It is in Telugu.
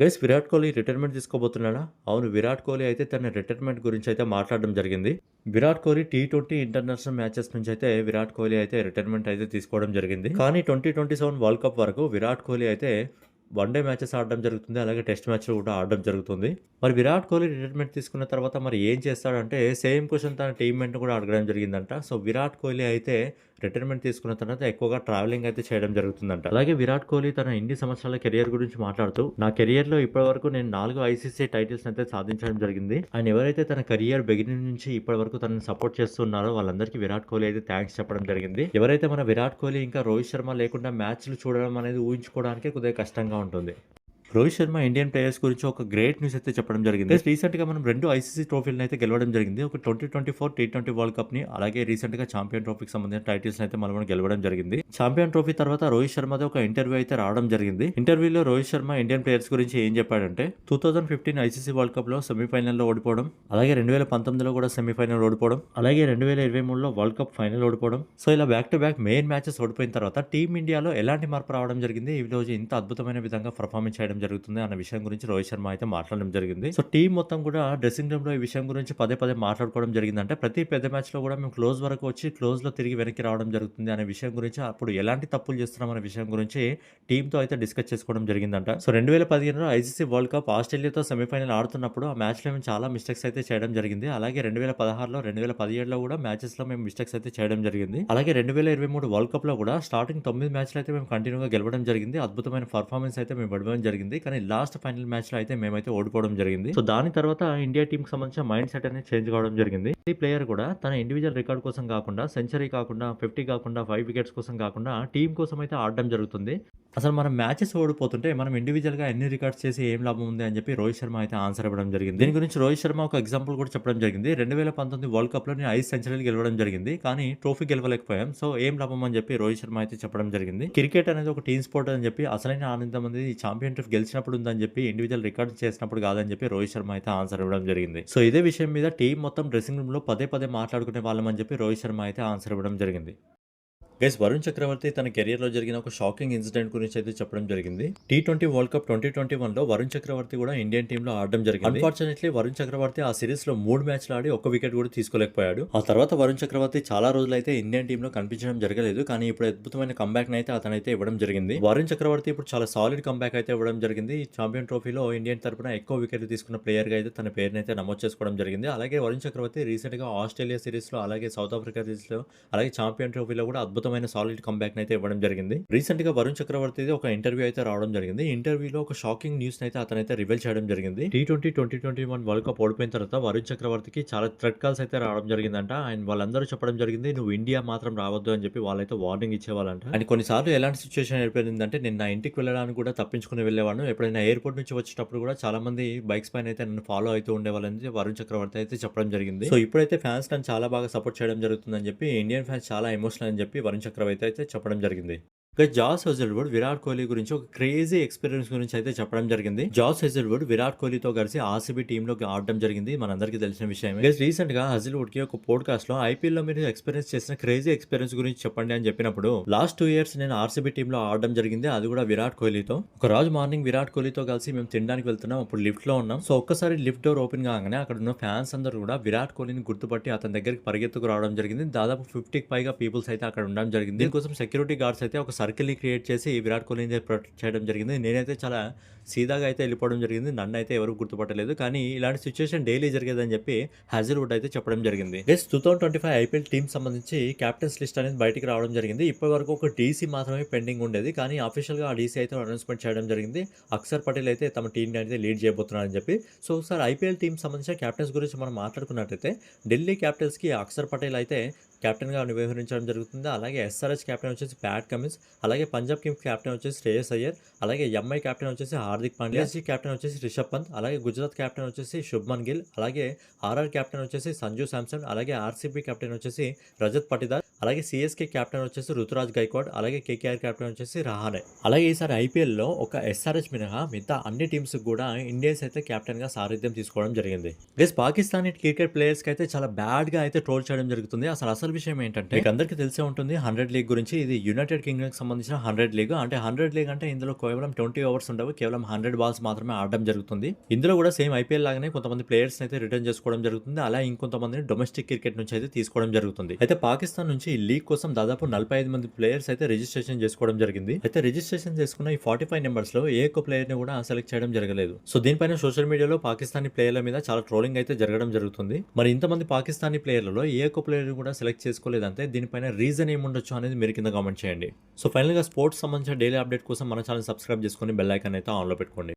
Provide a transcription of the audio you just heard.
గైస్ విరాట్ కోహ్లీ రిటైర్మెంట్ తీసుకోబోతున్నాడా? అవును విరాట్ కోహ్లీ అయితే తన రిటైర్మెంట్ గురించి అయితే మాట్లాడడం జరిగింది. Virat Kohli T twenty international matches నుంచి అయితే విరాట్ కోహ్లీ అయితే రిటైర్మెంట్ అయితే తీసుకోవడం జరిగింది. కానీ twenty twenty seven world cup వరకు విరాట్ కోహ్లీ అయితే వన్ డే మ్యాచెస్ ఆడడం జరుగుతుంది. అలాగే టెస్ట్ మ్యాచ్లు కూడా ఆడడం జరుగుతుంది. మరి విరాట్ కోహ్లీ రిటైర్మెంట్ తీసుకున్న తర్వాత మరి ఏం చేస్తాడంటే సేమ్ క్వశ్చన్ తన టీమ్మేట్ కూడా అడగడం జరిగిందంట. సో విరాట్ కోహ్లీ అయితే రిటైర్మెంట్ తీసుకున్న తర్వాత ఎక్కువగా ట్రావెలింగ్ అయితే చేయడం జరుగుతుందంట. అలాగే విరాట్ కోహ్లీ తన ఇన్ని సంవత్సరాల కెరియర్ గురించి మాట్లాడుతూ నా కెరియర్లో ఇప్పటి వరకు నేను నాలుగు ఐసీసీ టైటిల్స్ అయితే సాధించడం జరిగింది. ఆయన ఎవరైతే తన కెరియర్ బిగినింగ్ నుంచి ఇప్పటి వరకు తనని సపోర్ట్ చేస్తున్నారో వాళ్ళందరికీ విరాట్ కోహ్లీ అయితే థ్యాంక్స్ చెప్పడం జరిగింది. ఎవరైతే మన విరాట్ కోహ్లీ ఇంకా రోహిత్ శర్మ లేకుండా మ్యాచ్లు చూడడం అనేది ఊహించుకోవడానికి కొద్దిగా కష్టంగా ఉంటుంది. రోహిత్ శర్మ ఇండియన్ ప్లేయర్స్ గురించి ఒక గ్రేట్ న్యూస్ అయితే చెప్పడం జరిగింది. రీసెంట్గా మనం రెండు ఐసీసీ ట్రోఫీలను అయితే గెలవడం జరిగింది. ఒక twenty twenty four T twenty world కప్ని అలాగే రీసెంట్గా ఛాంపియన్ ట్రోఫీకి సంబంధించిన టైటిల్స్ అయితే మనం గెలవడం జరిగింది. ఛాంపియన్ ట్రోఫీ తర్వాత రోహిత్ శర్మది ఒక ఇంటర్వ్యూ అయితే రావడం జరిగింది. ఇంటర్వ్యూలో రోహిత్ శర్మ ఇండియన్ ప్లేయర్స్ గురించి ఏం చెప్పాడంటే two thousand fifteen ICC world కప్లో సెమీఫైనల్లో ఓడిపోవడం అలాగే రెండు వేల పంతొమ్మిదిలో కూడా సెమీఫైనల్ ఓడిపోవడం అలాగే రెండు వేల ఇరవై మూడులో వరల్డ్ కప్ ఫైనల్ ఓడిపోవడం. సో ఇలా back to back main matches ఓడిపోయిన తర్వాత టీమ్ ఇండియాలో ఎలాంటి మార్పు రావడం జరిగింది? ఈ రోజు ఇంత అద్భుతమైన విధంగా పర్ఫార్మెన్స్ చేయడం జరుగుతుంది అన్న విషయం గురించి రోహిత్ శర్మ అయితే మాట్లాడడం జరిగింది. సో టీం మొత్తం కూడా డ్రెస్సింగ్ రూమ్లో ఈ విషయం గురించి పదే పదే మాట్లాడుకోవడం జరిగింది అంటే ప్రతి పెద్ద మ్యాచ్లో కూడా మేము క్లోజ్ వరకు వచ్చి క్లోజ్లో తిరిగి వెనక్కి రావడం జరుగుతుంది అనే విషయం గురించి అప్పుడు ఎలాంటి తప్పులు చేస్తున్నాం అనే విషయం గురించి టీమ్తో అయితే డిస్కస్ చేసుకోవడం జరిగిందంట. సో రెండు వేల పదిహేనులో ఐసీసీ వరల్డ్ కప్ ఆస్ట్రేలియాతో సెమీఫైనల్ ఆడుతున్నప్పుడు ఆ మ్యాచ్లో మేము చాలా మిస్టేక్స్ అయితే చేయడం జరిగింది. అలాగే రెండు వేల పదహారులో రెండు వేల పదిహేడులో కూడా మ్యాచెస్లో మేము మిస్టేక్స్ అయితే చేయడం జరిగింది. అలాగే రెండు వేల ఇరవై మూడు వరల్డ్ కప్లో కూడా స్టార్టింగ్ తొమ్మిది మ్యాచ్లు అయితే మేము కంటిన్యూగా గెలవడం జరిగింది. అద్భుతమైన పర్ఫార్మెన్స్ అయితే మేము ఇవ్వడం జరిగింది. కానీ లాస్ట్ ఫైనల్ మ్యాచ్లో అయితే మేమైతే ఓడిపోవడం జరిగింది. సో దాని తర్వాత ఇండియా టీమ్కి సంబంధించిన మైండ్ సెట్ అనేది చేంజ్ కావడం జరిగింది. ఈ ప్లేయర్ కూడా తన ఇండివిజువల్ రికార్డ్ కోసం కాకుండా సెంచరీ కాకుండా ఫిఫ్టీ కాకుండా ఫైవ్ వికెట్స్ కోసం కాకుండా టీం కోసం అయితే ఆడడం జరుగుతుంది. అసలు మనం మ్యాచెస్ ఓడిపోతుంటే మనం ఇండివిజువల్గా ఎన్ని రికార్డ్స్ చేసి ఏం లాభం ఉంది అని చెప్పి రోహిత్ శర్మ అయితే ఆన్సర్ ఇవ్వడం జరిగింది. దీని గురించి రోహిత్ శర్మ ఒక ఎగ్జాంపుల్ కూడా చెప్పడం జరిగింది. రెండు వేల పంతొమ్మిది వరల్డ్ కప్లో నేను ఐదు సెంచరీలు గెలవడం జరిగింది. కానీ ట్రోఫీ గెలవలేకపోయాం. సో ఏం లాభం అని చెప్పి రోహిత్ శర్మ అయితే చెప్పడం జరిగింది. క్రికెట్ అనేది ఒక టీమ్ స్పోర్ట్ అని చెప్పి అసలైన ఆనందం అనేది ఛాంపియన్ ట్రిప్ గెలిచినప్పుడు ఉందని చెప్పి ఇండివిజువల్ రికార్డ్ చేసినప్పుడు కాదని చెప్పి రోహిత్ శర్మ అయితే ఆన్సర్ ఇవ్వడం జరిగింది. సో ఇదే విషయం మీద టీం మొత్తం డ్రెస్సింగ్ రూమ్లో పదే పదే మాట్లాడుకునే వాళ్ళం అని చెప్పి రోహిత్ శర్మ అయితే ఆన్సర్ ఇవ్వడం జరిగింది. గైస్ వరుణ్ చక్రవర్తి తన కెరియర్లో జరిగిన ఒక షాకింగ్ ఇన్సిడెంట్ గురించి అయితే చెప్పడం జరిగింది. T twenty world cup twenty twenty వన్లో వరుణ్ చక్రవర్తి కూడా ఇండియన్ టీమ్లో ఆడడం జరిగింది. అన్ఫార్చునేట్లీ వరుణ్ చక్రవర్తి ఆ సిరీస్లో మూడు మ్యాచ్లు ఆడి ఒక వికెట్ కూడా తీసుకోలేకపోయాడు. ఆ తర్వాత వరుణ్ చక్రవర్తి చాలా రోజులు అయితే ఇండియన్ టీమ్లో కనిపించడం జరగలేదు కానీ ఇప్పుడు అద్భుతమైన కంబ్యాక్ అయితే అతనైతే ఇవ్వడం జరిగింది. వరుణ్ చక్రవర్తి ఇప్పుడు చాలా సాలిడ్ కంబ్యాక్ అయితే ఇవ్వడం జరిగింది. ఈ ఛాంపియన్ ట్రోఫీలో ఇండియన్ తరపున ఎక్కువ వికెట్లు తీసుకున్న ప్లేయర్గా అయితే తన పేరుని అయితే నమోదు చేసుకోవడం జరిగింది. అలాగే వరుణ్ చక్రవర్తి రీసెంట్గా ఆస్ట్రేలియా సిరీస్లో అలాగే సౌత్ ఆఫ్రికా సిరీస్లో అలాగే ఛాంపియన్ ట్రోఫీలో కూడా అద్భుతమైన సాలిడ్ కంబ్యాక్ అయితే ఇవ్వడం జరిగింది. రీసెంట్గా వరుణ్ చక్రవర్తి ఒక ఇంటర్వ్యూ అయితే రావడం జరిగింది. ఇంటర్వ్యూలో ఒక షాకింగ్ న్యూస్ అయితే అతనైతే రివీల్ చేయడం జరిగింది. T twenty twenty twenty one world cup ఓడిపోయిన తర్వాత వరుణ్ చక్రవర్తికి చాలా థ్రెడ్ కాల్స్ అయితే రావడం జరిగిందంట. అండ్ వాళ్ళందరూ చెప్పడం జరిగింది నువ్వు ఇండియా మాత్రం రావద్దు అని చెప్పి వాళ్ళైతే వార్నింగ్ ఇచ్చేవాళ్ళంట. అండ్ కొన్నిసార్లు ఎలాంటి సిచ్యువేషన్ ఏర్పడిందంటే నేను నా ఇంటికి వెళ్ళడానికి కూడా తప్పించుకుని వెళ్ళేవాడు ఎప్పుడైనా ఎయిర్పోర్ట్ నుంచి వచ్చేటప్పుడు కూడా చాలా మంది బైక్స్ పైన అయితే నన్ను ఫాలో అవుతూ ఉండేవాళ్ళని వరుణ్ చక్రవర్తి అయితే చెప్పడం జరిగింది. సో ఇప్పుడైతే ఫ్యాన్స్ నన్ను చాలా బాగా సపోర్ట్ చేయడం జరుగుతుందని చెప్పి ఇండియన్ ఫ్యాన్స్ చాలా ఎమోషనల్ అని చెప్పి వరుణ్ చక్రవర్తి అయితే చెప్పడం జరిగింది. ఇక జాస్ హెజల్వుడ్ విరాట్ కోహ్లీ గురించి ఒక క్రేజీ ఎక్స్పీరియన్స్ గురించి అయితే చెప్పడం జరిగింది. జాస్ హెజల్వుడ్ విరాట్ కోహ్లీతో కలిసి ఆర్సీబీ టీమ్లోకి ఆడడం జరిగింది. మనందరికీ తెలిసిన విషయం రీసెంట్గా హజిల్వుడ్కి ఒక పోడ్కాస్ట్లో ఐపీఎల్లో మీరు ఎక్స్పీరియన్స్ చేసిన క్రేజీ ఎక్స్పీరియన్స్ గురించి చెప్పండి అని చెప్పినప్పుడు లాస్ట్ టూ ఇయర్స్ నేను ఆర్సీబీ టీమ్లో ఆడడం జరిగింది. అది కూడా విరాట్ కోహ్లీతో. ఒక రోజు మార్నింగ్ విరాట్ కోహ్లీతో కలిసి మేము తినడానికి వెళ్తున్నాం. అప్పుడు లిఫ్ట్లో ఉన్నాం. సో ఒక్కసారి లిఫ్ట్ డోర్ ఓపెన్ కాగానే అక్కడ ఉన్న ఫ్యాన్స్ అందరూ కూడా విరాట్ కోహ్లీని గుర్తుపట్టి అతని దగ్గరికి పరిగెత్తుకు రావడం జరిగింది. దాదాపు ఫిఫ్టీకి పైగా పీపుల్స్ అయితే అక్కడ ఉండడం జరిగింది. దీనికోసం సెక్యూరిటీ గార్డ్స్ అయితే ఒక సర్కిల్ని క్రియేట్ చేసి విరాట్ కోహ్లీని ప్రొటెక్ట్ చేయడం జరిగింది. నేనైతే చాలా సీదాగా అయితే వెళ్ళిపోవడం జరిగింది. నన్ను అయితే ఎవరు గుర్తుపట్టలేదు. కానీ ఇలాంటి సిచ్యువేషన్ డైలీ జరిగేదని చెప్పి హాజర్వుడ్ అయితే చెప్పడం జరిగింది. Yes two thousand twenty five IPL team సంబంధించి క్యాప్టెన్స్ లిస్ట్ అనేది బయటికి రావడం జరిగింది. ఇప్పటి వరకు ఒక డీసీ మాత్రమే పెండింగ్ ఉండేది. కానీ ఆఫీషియల్గా ఆ డీసీ అయితే అనౌన్స్మెంట్ చేయడం జరిగింది. అక్షర్ పటేల్ అయితే తమ టీంని అయితే లీడ్ చేయబోతున్నారని చెప్పి. సో సార్ ఐపీఎల్ టీం సంబంధించిన క్యాప్టెన్స్ గురించి మనం మాట్లాడుకున్నట్టయితే ఢిల్లీ క్యాపిటల్స్కి అక్షర్ పటేల్ అయితే కెప్టెన్గా వ్యవహరించడం జరుగుతుంది. అలాగే ఎస్ఆర్హెచ్ కెప్టెన్ వచ్చేసి ప్యాట్ కమిన్స్ అలాగే పంజాబ్ కింగ్స్ కెప్టెన్ వచ్చేసి శ్రేయస్ అయ్యర్ అలాగే ఎంఐ కెప్టెన్ వచ్చేసి హార్దిక్ పాండ్యా ఎస్జీ కెప్టెన్ వచ్చేసి రిషబ్ పంత్ అలాగే గుజరాత్ కెప్టెన్ వచ్చేసి శుభ్మన్ గిల్ అలాగే ఆర్ఆర్ కెప్టెన్ వచ్చేసి సంజు శాంసన్ అలాగే ఆర్సీబీ కెప్టెన్ వచ్చేసి రజత్ పటిదార్ అలాగే సిఎస్కే కెప్టెన్ వచ్చేసి రుతురాజ్ గైక్వాడ్ అలాగే కేకేఆర్ కెప్టెన్ వచ్చేసి రహానే. అలాగే ఈసారి ఐపీఎల్లో ఒక ఎస్ఆర్హెచ్ మినహా మిగతా అన్ని టీమ్స్ కూడా ఇండియన్స్ అయితే కెప్టెన్గా సారథ్యం తీసుకోవడం జరిగింది. గెస్ పాకిస్తానీ క్రికెట్ ప్లేయర్స్కి అయితే చాలా బ్యాడ్గా అయితే ట్రోల్ చేయడం జరుగుతుంది. అసలు అసలు విషయం ఏంటంటే మీకు అందరికీ తెలిసే ఉంటుంది హండ్రెడ్ లీగ్ గురించి ఇది యునైటెడ్ కింగ్డమ్కి సంబంధించిన హండ్రెడ్ లీగ్. అంటే హండ్రెడ్ లీగ్ అంటే ఇందులో కేవలం ట్వంటీ ఓవర్స్ ఉండవు కేవలం హండ్రెడ్ బాల్స్ మాత్రమే ఆడడం జరుగుతుంది. ఇందులో కూడా సేమ్ ఐపీఎల్ లాగానే కొంతమంది ప్లేయర్స్ అయితే రిటర్న్ చేసుకోవడం జరుగుతుంది. అలా ఇంకొంతమందిని డొమెస్టిక్ క్రికెట్ నుంచి అయితే తీసుకోవడం జరుగుతుంది. అయితే పాకిస్తాన్ నుంచి ఈ లీగ్ కోసం దాదాపు నలభై ఐదు మంది ప్లేయర్స్ అయితే రిజిస్ట్రేషన్ చేసుకోవడం జరిగింది. అయితే రిజిస్ట్రేషన్ చేసుకున్న ఈ ఫార్టీ ఫైవ్ నెంబర్స్లో ఏ ఒక్క ప్లేయర్ని కూడా సెలెక్ట్ చేయడం జరగలేదు. సో దీనిపైన సోషల్ మీడియాలో పాకిస్తానీ ప్లేయర్ల మీద చాలా ట్రోలింగ్ అయితే జరగడం జరుగుతుంది. మరి ఇంతమంది పాకిస్తానీ ప్లేయర్లలో ఏ ఒక్క ప్లేయర్ కూడా సెలెక్ట్ చేసుకోలేదంటే దీనిపైన రీజన్ ఏముండొచ్చు అనేది మీరు కింద కామెంట్ చేయండి. సో ఫైనల్గా స్పోర్ట్స్ సంబంధించిన డైలీ అప్డేట్ కోసం మన ఛానల్ సబ్స్క్రైబ్ చేసుకొని బెల్ ఐకాన్ అయితే ఆన్లో పెట్టుకోండి.